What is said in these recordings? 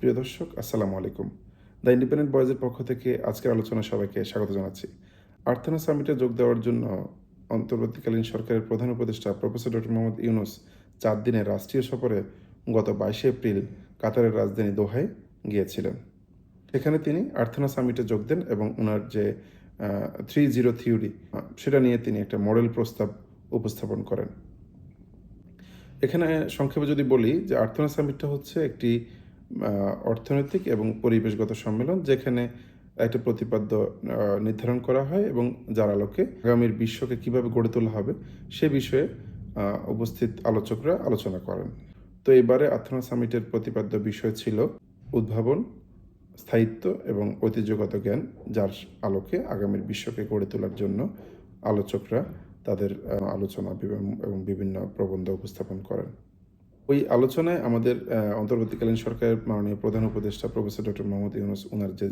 প্রিয় দর্শক, আসসালামু আলাইকুম। দ্য ইন্ডিপেন্ডেন্ট বয়েজের পক্ষ থেকে আজকের আলোচনা সবাইকে স্বাগত জানাচ্ছি। আর্থানা সামিটে যোগ দেওয়ার জন্য অন্তর্বর্তীকালীন সরকারের প্রধান উপদেষ্টা প্রফেসর ডক্টর মোহাম্মদ ইউনুস চার দিনের রাষ্ট্রীয় সফরে গত বাইশে এপ্রিল কাতারের রাজধানী দোহায় গিয়েছিলেন। সেখানে তিনি আর্থানা সামিটে যোগ দেন এবং ওনার যে থ্রি জিরো থিওরি সেটা নিয়ে তিনি একটা মডেল প্রস্তাব উপস্থাপন করেন। এখানে সংক্ষেপে যদি বলি যে আর্থনা সামিটটা হচ্ছে একটি অর্থনৈতিক এবং পরিবেশগত সম্মেলন যেখানে একটা প্রতিপাদ্য নির্ধারণ করা হয় এবং যার আলোকে আগামীর বিশ্বকে কীভাবে গড়ে তোলা হবে সে বিষয়ে উপস্থিত আলোচকরা আলোচনা করেন। তো এবারে আর্থনা সামিটের প্রতিপাদ্য বিষয় ছিল উদ্ভাবন, স্থায়িত্ব এবং ঐতিহ্যগত জ্ঞান, যার আলোকে আগামীর বিশ্বকে গড়ে তোলার জন্য আলোচকরা তাদের আলোচনা এবং বিভিন্ন প্রবন্ধ উপস্থাপন করেন। ওই আলোচনায় আমাদের অন্তর্বর্তীকালীন সরকারের মাননীয় প্রধান উপদেষ্টা প্রফেসর ডক্টর মোহাম্মদ ইউনুস ওনার যে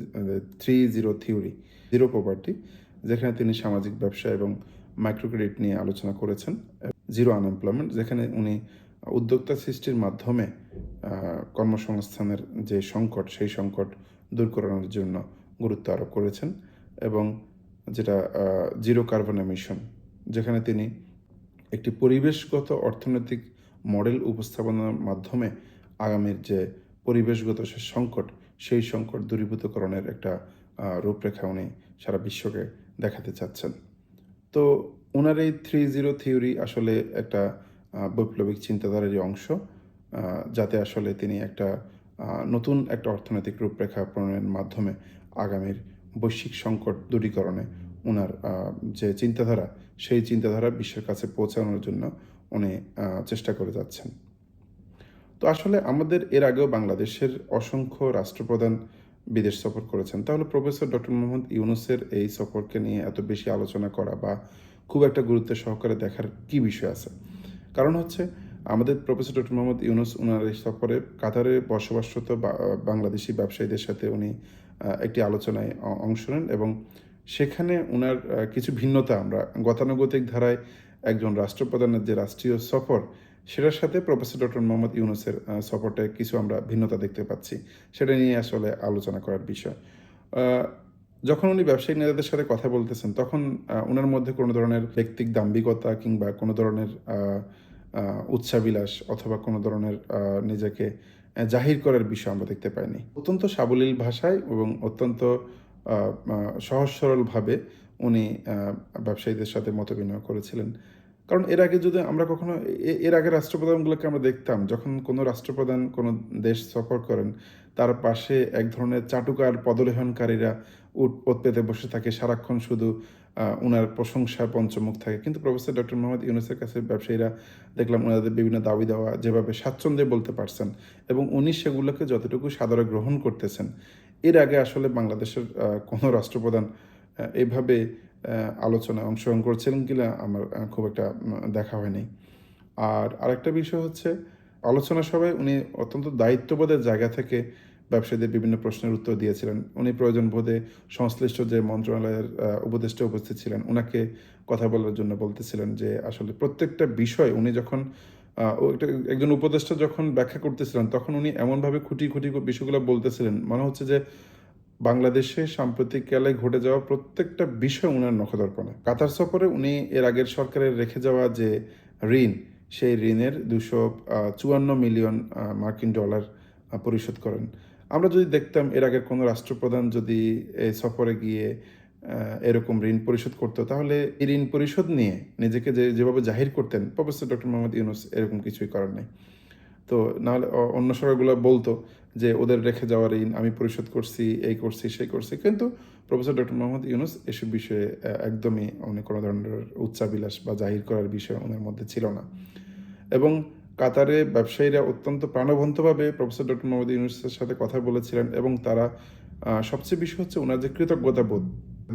three zero theory zero property যেখানে তিনি সামাজিক ব্যবসা এবং মাইক্রো ক্রেডিট নিয়ে আলোচনা করেছেন জিরো আনএমপ্লয়মেন্ট যেখানে উনি উদ্যোক্তা সৃষ্টির মাধ্যমে কর্মসংস্থানের যে সংকট, সেই সংকট দূর করানোর জন্য গুরুত্ব আরোপ করেছেন এবং যেটা জিরো কার্বন এমিশন যেখানে তিনি একটি পরিবেশগত অর্থনৈতিক মডেল উপস্থাপনার মাধ্যমে আগামীর যে পরিবেশগত সে সংকট, সেই সংকট দূরীভূতকরণের একটা রূপরেখা উনি সারা বিশ্বকে দেখাতে চাচ্ছেন। তো ওনার এই থ্রি জিরো থিওরি আসলে একটা বৈপ্লবিক চিন্তাধারারই অংশ যাতে আসলে তিনি একটা নতুন একটা অর্থনৈতিক রূপরেখা প্রণয়নের মাধ্যমে আগামীর বৈশ্বিক সংকট দূরীকরণে ওনার যে চিন্তাধারা, সেই চিন্তাধারা বিশ্বের কাছে পৌঁছানোর জন্য উনি চেষ্টা করে যাচ্ছেন। তো আসলে আমাদের এর আগেও বাংলাদেশের অসংখ্য রাষ্ট্রপ্রধান বিদেশ সফর করেছেন। তাহলে প্রফেসর ডক্টর মোহাম্মদ ইউনুসের এই সফরকে নিয়ে এত বেশি আলোচনা করা বা খুব একটা গুরুত্ব সহকারে দেখার কি বিষয় আছে? কারণ হচ্ছে আমাদের প্রফেসর ডক্টর মোহাম্মদ ইউনুস ওনার এই সফরে কাতারে বসবাসরত বাংলাদেশি ব্যবসায়ীদের সাথে উনি একটি আলোচনায় অংশ নেন এবং সেখানে ওনার কিছু ভিন্নতা আমরা গতানুগতিক ধারায় একজন রাষ্ট্রপ্রধানের যে রাষ্ট্রীয় সফর সেটার সাথে প্রফেসর ডক্টর মোহাম্মদ ইউনুসের সফরটা কিছু আমরা ভিন্নতা দেখতে পাচ্ছি। সেটা নিয়ে আসলে আলোচনা করার বিষয়। যখন উনি ব্যবসায়িক নেতাদের সাথে কথা বলতেছেন তখন ওনার মধ্যে কোনো ধরনের ব্যক্তিক দাম্ভিকতা কিংবা কোনো ধরনের আহ, অথবা কোনো ধরনের নিজেকে জাহির করার বিষয় আমরা দেখতে পাইনি। অত্যন্ত সাবলীল ভাষায় এবং অত্যন্ত সহজ সরলভাবে উনি ব্যবসায়ীদের সাথে মত বিনিময় করেছিলেন। কারণ এর আগে যদি আমরা কখনো এর আগে রাষ্ট্রপ্রধানগুলোকে আমরা দেখতাম, যখন কোনো রাষ্ট্রপ্রধান কোনো দেশ সফর করেন, তার পাশে এক ধরনের চাটুকার পদলেহনকারীরা উট ওত পেতে বসে থাকে, সারাক্ষণ শুধু ওনার প্রশংসা পঞ্চমুখ থাকে। কিন্তু প্রফেসর ডক্টর মোহাম্মদ ইউনুসের কাছে ব্যবসায়ীরা দেখলাম ওনাদের বিভিন্ন দাবি দেওয়া যেভাবে স্বাচ্ছন্দ্যে বলতে পারছেন এবং উনি সেগুলোকে যতটুকু সাদরে গ্রহণ করতেছেন। এর আগে আসলে বাংলাদেশের কোনো রাষ্ট্রপ্রধান এভাবে আলোচনায় অংশগ্রহণ করছিলেন কিনা আমার খুব একটা দেখা হয়নি। আর আরেকটা বিষয় হচ্ছে, আলোচনা সভায় উনি অত্যন্ত দায়িত্ববোধের জায়গা থেকে ব্যবসায়ীদের বিভিন্ন প্রশ্নের উত্তর দিয়েছিলেন। উনি প্রয়োজন বোধে সংশ্লিষ্ট যে মন্ত্রণালয়ের উপদেষ্টা উপস্থিত ছিলেন ওনাকে কথা বলার জন্য বলতেছিলেন যে আসলে প্রত্যেকটা বিষয় উনি যখন একজন উপদেষ্টা যখন ব্যাখ্যা করতেছিলেন, তখন উনি এমনভাবে খুঁটি খুঁটি বিষয়গুলো বলতেছিলেন। মনে হচ্ছে যে বাংলাদেশে সাম্প্রতিককালে ঘটে যাওয়া প্রত্যেকটা বিষয় উনার নখদর্পণে। কাতার সফরে উনি এর আগের সরকারের রেখে যাওয়া যে ঋণ, সেই ঋণের দুশো চুয়ান্ন মিলিয়ন মার্কিন ডলার পরিশোধ করেন। আমরা যদি দেখতাম এর আগের কোনো রাষ্ট্রপ্রধান যদি এই সফরে গিয়ে এরকম ঋণ পরিশোধ করতো, তাহলে এই ঋণ পরিশোধ নিয়ে নিজেকে যে, যেভাবে জাহির করতেন, প্রফেসর ডক্টর মোহাম্মদ ইউনুস এরকম কিছুই করার নেই। তো নাহলে অন্য সরকারগুলো বলতো যে ওদের রেখে যাওয়ার ঋণ আমি পরিশোধ করছি, এই করছি, সেই করছি। কিন্তু প্রফেসর ডক্টর মোহাম্মদ ইউনুস এসব বিষয়ে একদমই উনি কোনো ধরনের উচ্চাবিলাস বা জাহির করার বিষয় ওনার মধ্যে ছিল না। এবং কাতারে ব্যবসায়ীরা অত্যন্ত প্রাণবন্তভাবে প্রফেসর ডক্টর মোহাম্মদ ইউনুসের সাথে কথা বলেছিলেন এবং তারা সবচেয়ে বিষয় হচ্ছে ওনার যে কৃতজ্ঞতা বোধ,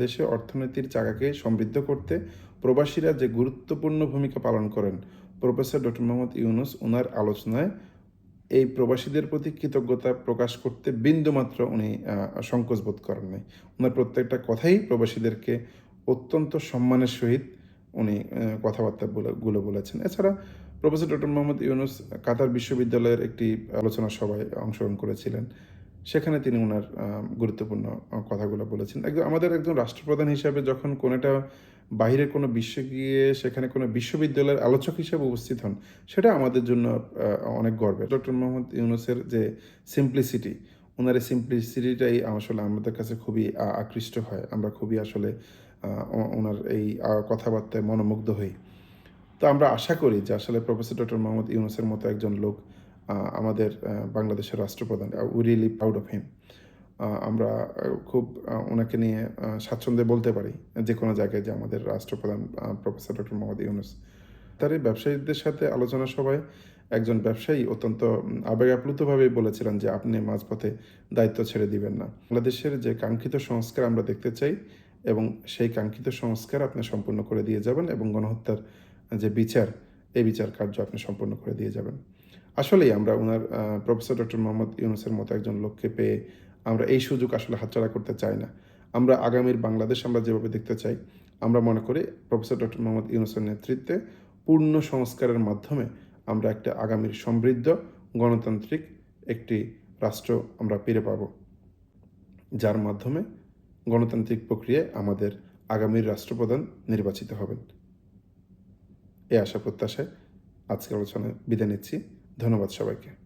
দেশে অর্থনীতির চাকাকে সমৃদ্ধ করতে প্রবাসীরা যে গুরুত্বপূর্ণ ভূমিকা পালন করেন, প্রফেসর ডক্টর মোহাম্মদ ইউনুস ওনার আলোচনায় এই প্রবাসীদের প্রতি কৃতজ্ঞতা প্রকাশ করতে বিন্দুমাত্র উনি সংকোচ বোধ করেন নাই। ওনার প্রত্যেকটা কথাই প্রবাসীদেরকে অত্যন্ত সম্মানের সহিত উনি কথাবার্তা গুলো বলেছেন। এছাড়া professor doctor Mohammad Yunus Qatar বিশ্ববিদ্যালয়ের একটি আলোচনা সভায় অংশগ্রহণ করেছিলেন। সেখানে তিনি ওনার গুরুত্বপূর্ণ কথাগুলো বলেছেন। একজন আমাদের একজন রাষ্ট্রপ্রধান হিসাবে যখন কোনোটা বাইরের কোনো বিশ্বে গিয়ে সেখানে কোনো বিশ্ববিদ্যালয়ের আলোচক হিসেবে উপস্থিত হন, সেটা আমাদের জন্য অনেক গর্বের। ডক্টর মোহাম্মদ ইউনুসের যে সিম্পলিসিটি ওনার এই সিম্পলিসিটিটাই আসলে আমাদের কাছে খুবই আকৃষ্ট হয়। আমরা খুবই আসলে ওনার এই কথাবার্তায় মনোমুগ্ধ হই। তো আমরা আশা করি যে আসলে প্রফেসর ডক্টর মোহাম্মদ ইউনুসের মতো একজন লোক আমাদের বাংলাদেশের রাষ্ট্রপ্রধান we really proud of him আমরা খুব ওনাকে নিয়ে স্বাচ্ছন্দ্যে বলতে পারি, যে কোনো জায়গায় যে আমাদের রাষ্ট্রপ্রধান প্রফেসর ডক্টর মোহাম্মদ ইউনুস। তার এই ব্যবসায়ীদের সাথে আলোচনা সভায় একজন ব্যবসায়ী অত্যন্ত আবেগাপ্লুতভাবে বলেছিলেন যে আপনি মাঝপথে দায়িত্ব ছেড়ে দিবেন না। বাংলাদেশের যে কাঙ্ক্ষিত সংস্কার আমরা দেখতে চাই এবং সেই কাঙ্ক্ষিত সংস্কার আপনি সম্পূর্ণ করে দিয়ে যাবেন এবং গণহত্যার যে বিচার এই বিচার কার্য আপনি সম্পূর্ণ করে দিয়ে যাবেন। আসলেই আমরা ওনার প্রফেসর ডক্টর মোহাম্মদ ইউনুসের মতো একজন লোককে পেয়ে আমরা এই সুযোগ আসলে হাতছাড়া করতে চাই না। আমরা আগামীর বাংলাদেশ আমরা যেভাবে দেখতে চাই, আমরা মনে করি প্রফেসর ডক্টর মোহাম্মদ ইউনুসের নেতৃত্বে পূর্ণ সংস্কারের মাধ্যমে আমরা একটা আগামীর সমৃদ্ধ, গণতান্ত্রিক একটি রাষ্ট্র আমরা পেরে পাব। যার মাধ্যমে গণতান্ত্রিক প্রক্রিয়ায় আমাদের আগামীর রাষ্ট্রপ্রধান নির্বাচিত হবেন। এই আশা প্রত্যাশায় আজকের আলোচনায় বিদায় নিচ্ছি। ধন্যবাদ সবাইকে।